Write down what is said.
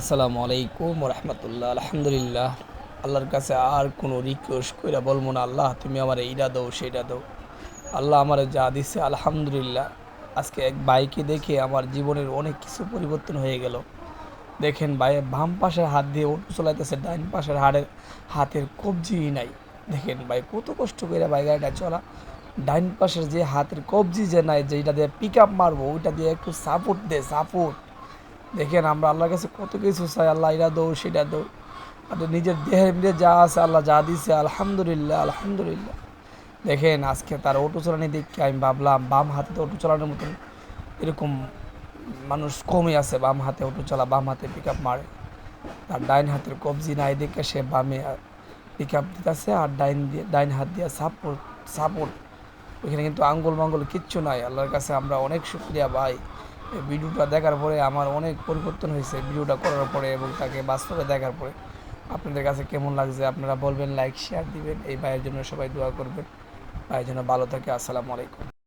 আসসালামু আলাইকুম রহমতুল্লাহ। আলহামদুলিল্লাহ। আল্লাহর কাছে আর কোনো রিকোয়েস্ট কইরা বলব না, আল্লাহ তুমি আমার এইটা দাও সেইটা দাও। আল্লাহ আমার যা দিছে, আলহামদুলিল্লাহ। আজকে এক বাইকে দেখে আমার জীবনের অনেক কিছু পরিবর্তন হয়ে গেল। দেখেন ভাই, বাম পাশের হাত দিয়ে অটো চলাইতেছে, ডাইন পাশের হাড়ের, হাতের কবজি নাই। দেখেন ভাই, কত কষ্ট করে ভাই গাড়িটা চলা। ডাইন পাশের যে হাতের কবজি যে নাই যেটা দিয়ে পিক আপ মারবো, ওইটা দিয়ে একটু সাপোর্ট দে সাপোর্ট দেখেন আমরা আল্লাহর কাছে কত কিছু চাই, আল্লাহ এটা দৌ সেটা দৌ আর নিজের দেহের মধ্যে যা আছে আল্লাহ যা দিছে, আলহামদুলিল্লাহ আলহামদুলিল্লাহ। দেখেন আজকে তার অটো চালানি দেখে আমি ভাবলাম, বাম হাতে তো অটো চালানোর মতন এরকম মানুষ কমই আছে, বাম হাতে অটো চালা, বাম হাতে পিক আপ মারে। আর ডাইন হাতের কবজি নাই দেখে সে বামে পিক আপ দিতেছে আর ডাইন দিয়ে, ডাইন হাত দিয়ে সাপোর্ট সাপোর্ট ওইখানে কিন্তু আঙ্গুল মাঙ্গুল কিচ্ছু নাই, আল্লাহর কাছে আমরা অনেক শুক্রিয়া ভাই। ভিডিওটা দেখার পরে আমার অনেক পরিবর্তন হয়েছে ভিডিওটা করার পরে এবং তাকে বাস্তবে দেখার পরে। আপনাদের কাছে কেমন লাগছে আপনারা বলবেন লাইক শেয়ার দিবেন। এই ভাইয়ের জন্য সবাই দোয়া করবেন। ভাইয়ের জন্য ভালো থাকে। আসসালামু আলাইকুম।